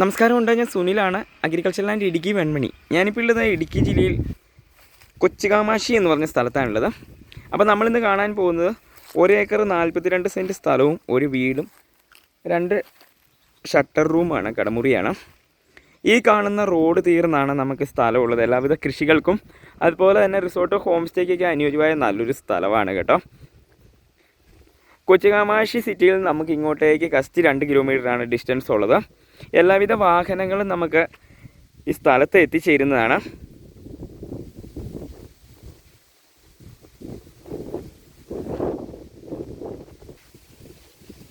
നമസ്കാരം ഉണ്ട് ഞാൻ സുനിലാണ് അഗ്രികൾച്ചർ ലാൻഡ് ഇടുക്കി വെൺമണി. ഞാനിപ്പോൾ ഉള്ളത് ഇടുക്കി ജില്ലയിൽ കൊച്ചുകാമാശി എന്ന് പറഞ്ഞ സ്ഥലത്താണുള്ളത്. അപ്പോൾ നമ്മളിന്ന് കാണാൻ പോകുന്നത് ഒരു ഏക്കർ നാൽപ്പത്തിരണ്ട് സെന്റ് സ്ഥലവും ഒരു വീടും രണ്ട് ഷട്ടർ റൂമാണ് കടമുറിയാണ്. ഈ കാണുന്ന റോഡ് തീർന്നാണ് നമുക്ക് സ്ഥലമുള്ളത്. എല്ലാവിധ കൃഷികൾക്കും അതുപോലെ തന്നെ റിസോർട്ട് ഹോം സ്റ്റേക്കൊക്കെ അനുയോജ്യമായ നല്ലൊരു സ്ഥലമാണ് കേട്ടോ. കൊച്ചുകാമാശി സിറ്റിയിൽ നമുക്ക് ഇങ്ങോട്ടേക്ക് കസ്റ്റ് രണ്ട് കിലോമീറ്ററാണ് ഡിസ്റ്റൻസ് ഉള്ളത്. എല്ലാവിധ വാഹനങ്ങളും നമുക്ക് ഈ സ്ഥലത്ത് എത്തിച്ചേരുന്നതാണ്.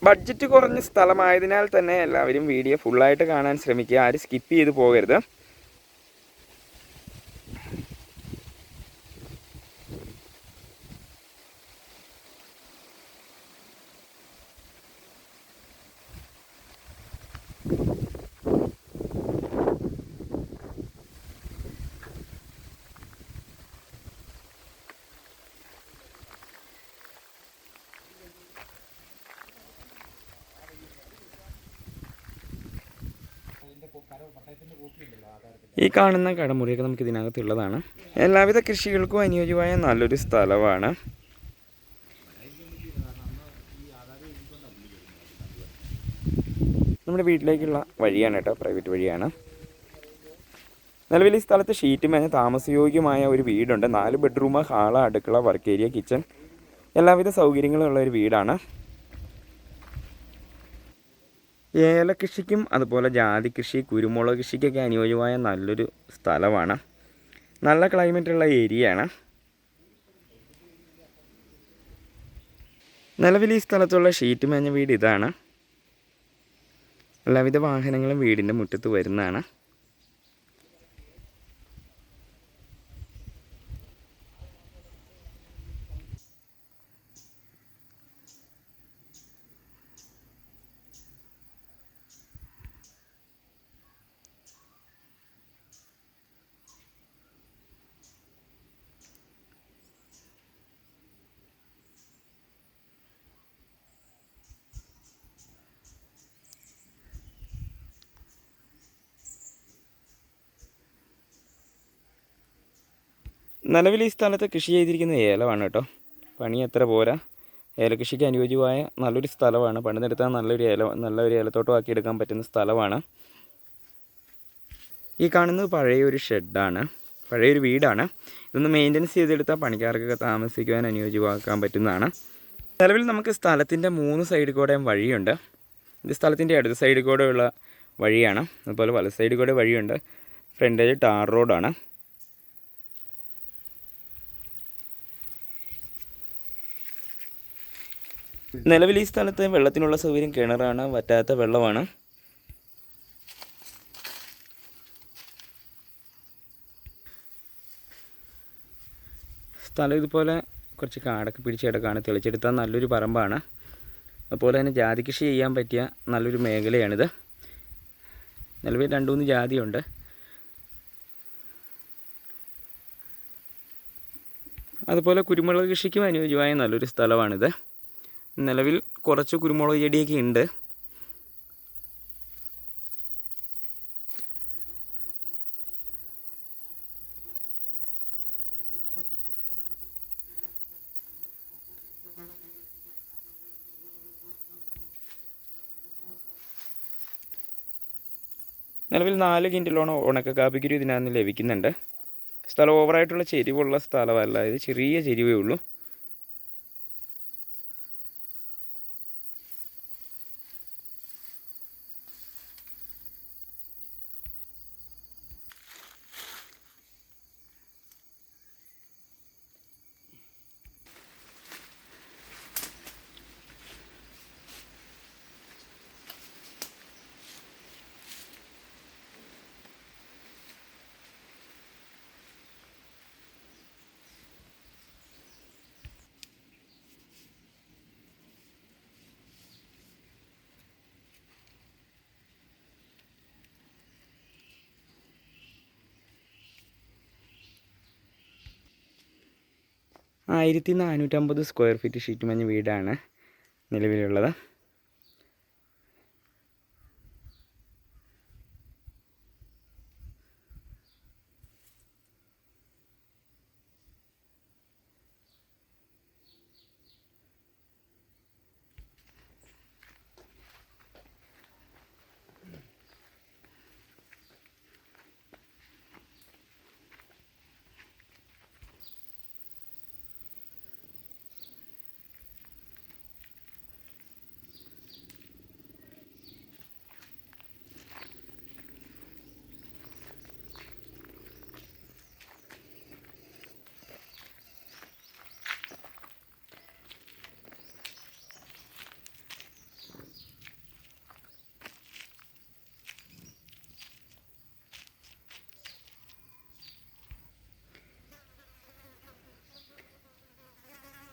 ബഡ്ജറ്റ് കുറഞ്ഞ സ്ഥലമായതിനാൽ തന്നെ എല്ലാവരും വീഡിയോ ഫുള്ളായിട്ട് കാണാൻ ശ്രമിക്കുക. ആരും സ്കിപ്പ് ചെയ്ത് പോകരുത്. ഈ കാണുന്ന കടമുറിയൊക്കെ നമുക്ക് ഇതിനകത്തുള്ളതാണ് എല്ലാവിധ കൃഷികൾക്കും അനുയോജ്യമായ നല്ലൊരു സ്ഥലമാണ്. നമ്മുടെ വീട്ടിലേക്കുള്ള വഴിയാണ് കേട്ടോ പ്രൈവറ്റ് വഴിയാണ്. നിലവിൽ ഈ സ്ഥലത്ത് ഷീറ്റ് മേഞ്ഞ താമസയോഗ്യമായ ഒരു വീടുണ്ട്. നാല് ബെഡ്റൂം ഹാൾ അടുക്കള വർക്ക് ഏരിയ കിച്ചൺ എല്ലാവിധ സൗകര്യങ്ങളും ഉള്ള ഒരു വീടാണ്. ഏലകൃഷിക്കും അതുപോലെ ജാതി കൃഷി കുരുമുളക് കൃഷിക്കൊക്കെ അനുയോജ്യമായ നല്ലൊരു സ്ഥലമാണ്. നല്ല ക്ലൈമറ്റുള്ള ഏരിയയാണ് നിലവിൽ ഈ സ്ഥലത്തുള്ള ഷീറ്റ് മേഞ്ഞ വീട് ഇതാണ്. എല്ലാവിധ വാഹനങ്ങളും വീടിന്റെ മുറ്റത്ത് വരുന്നതാണ്. നിലവിൽ ഈ സ്ഥലത്ത് കൃഷി ചെയ്തിരിക്കുന്ന ഏലമാണ് കേട്ടോ. പണി എത്ര പോരാ? ഏലകൃഷിക്ക് അനുയോജ്യമായ നല്ലൊരു സ്ഥലമാണ്. പണിതെടുത്താൽ നല്ലൊരു ഏല നല്ലൊരു ഏലത്തോട്ടമാക്കി എടുക്കാൻ പറ്റുന്ന സ്ഥലമാണ്. ഈ കാണുന്നത് പഴയൊരു ഷെഡാണ്. പഴയൊരു വീടാണ്. ഇതൊന്ന് മെയിന്റനൻസ് ചെയ്തെടുത്താൽ പണിക്കാർക്കൊക്കെ താമസിക്കുവാൻ അനുയോജ്യമാക്കാൻ പറ്റുന്നതാണ്. നിലവിൽ നമുക്ക് സ്ഥലത്തിന്റെ മൂന്ന് സൈഡ് കൂടെയും വഴിയുണ്ട്. ഇത് സ്ഥലത്തിന്റെ അടുത്ത സൈഡിൽ കൂടെയുള്ള വഴിയാണ്. അതുപോലെ വല സൈഡിൽ കൂടെ വഴിയുണ്ട്. ഫ്രണ്ടേജ് ടാർ റോഡാണ്. നിലവിൽ ഈ സ്ഥലത്ത് വെള്ളത്തിനുള്ള സൗകര്യം കിണറാണ് വറ്റാത്ത വെള്ളമാണ്. സ്ഥലം ഇതുപോലെ കുറച്ച് കാടൊക്കെ പിടിച്ച് കിടക്കാണ്. തെളിച്ചെടുത്താൽ നല്ലൊരു പറമ്പാണ്. അതുപോലെ തന്നെ ജാതി കൃഷി ചെയ്യാൻ പറ്റിയ നല്ലൊരു മേഖലയാണിത്. നിലവിൽ രണ്ട് മൂന്ന് ജാതിയുണ്ട്. അതുപോലെ കുരുമുളക് കൃഷിക്കും അനുയോജ്യമായ നല്ലൊരു സ്ഥലമാണിത്. നിലവിൽ കുറച്ച് കുരുമുളക് ചെടിയൊക്കെ ഉണ്ട്. നിലവിൽ നാല് കിന്റലോളം ഉണക്ക കാപ്പിക്കുരു ഇതിനകത്ത് ലഭിക്കുന്നുണ്ട്. സ്ഥലം ഓവറായിട്ടുള്ള ചെരിവുള്ള സ്ഥലമല്ല ഇത് ചെറിയ ചെരിവേ ഉള്ളൂ. ആയിരത്തി നാനൂറ്റമ്പത് സ്ക്വയർ ഫീറ്റ് ഷീറ്റ് മഞ്ഞ് വീടാണ് നിലവിലുള്ളത്.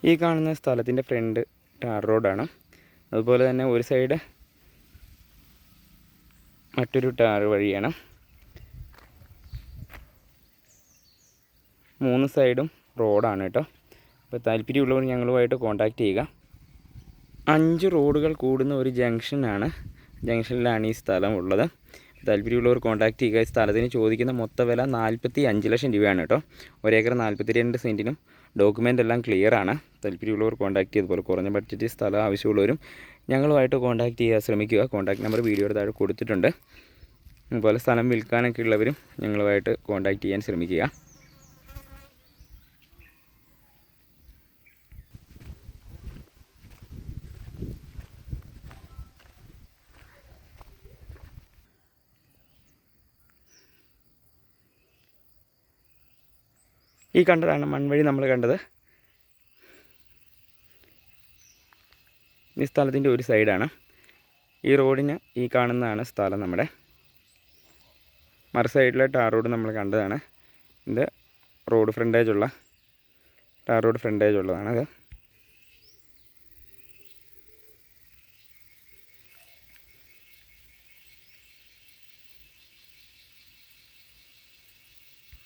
ഈ കാണുന്ന സ്ഥലത്തിന്റെ ഫ്രണ്ട് ടാർ റോഡാണ് അതുപോലെ തന്നെ ഒരു സൈഡ് മറ്റൊരു ടാർ വഴിയാണ്. മൂന്ന് സൈഡും റോഡാണ് കേട്ടോ. അപ്പോൾ താല്പര്യമുള്ളവർ ഞങ്ങളുമായിട്ട് കോൺടാക്റ്റ് ചെയ്യുക. അഞ്ച് റോഡുകൾ കൂടുന്ന ഒരു ജംഗ്ഷനാണ് ജംഗ്ഷനിലാണ് ഈ സ്ഥലം ഉള്ളത്. താല്പര്യമുള്ളവർ കോൺടാക്റ്റ് ചെയ്യുക. ഈ സ്ഥലത്തിന് ചോദിക്കുന്ന മൊത്ത വില നാൽപ്പത്തി അഞ്ച് ലക്ഷം രൂപയാണ് കേട്ടോ. ഒരേക്കർ നാൽപ്പത്തി രണ്ട് സെന്റിനും ഡോക്യുമെന്റ് എല്ലാം ക്ലിയർ ആണ്. താല്പര്യമുള്ളവർ കോൺടാക്റ്റ് ചെയ്തതുപോലെ കുറഞ്ഞ ബഡ്ജറ്റിൽ സ്ഥലം ആവശ്യമുള്ളവരും ഞങ്ങളുമായിട്ട് കോൺടാക്ട് ചെയ്യാൻ ശ്രമിക്കുക. കോൺടാക്ട് നമ്പർ വീഡിയോയുടെ താഴെ കൊടുത്തിട്ടുണ്ട്. അതുപോലെ സ്ഥലം വിൽക്കാനൊക്കെ ഉള്ളവരും ഞങ്ങളുമായിട്ട് കോൺടാക്ട് ചെയ്യാൻ ശ്രമിക്കുക. ഈ കണ്ടതാണ് മൺവഴി നമ്മൾ കണ്ടത്. ഈ സ്ഥലത്തിന്റെ ഒരു സൈഡാണ്. ഈ റോഡിന് ഈ കാണുന്നതാണ് സ്ഥലം നമ്മുടെ. മറു സൈഡിലെ ടാർ റോഡ് നമ്മൾ കണ്ടതാണ്. ഇത് റോഡ് ഫ്രണ്ടേജുള്ള ടാർ റോഡ് ഫ്രണ്ടേജ് ഉള്ളതാണത്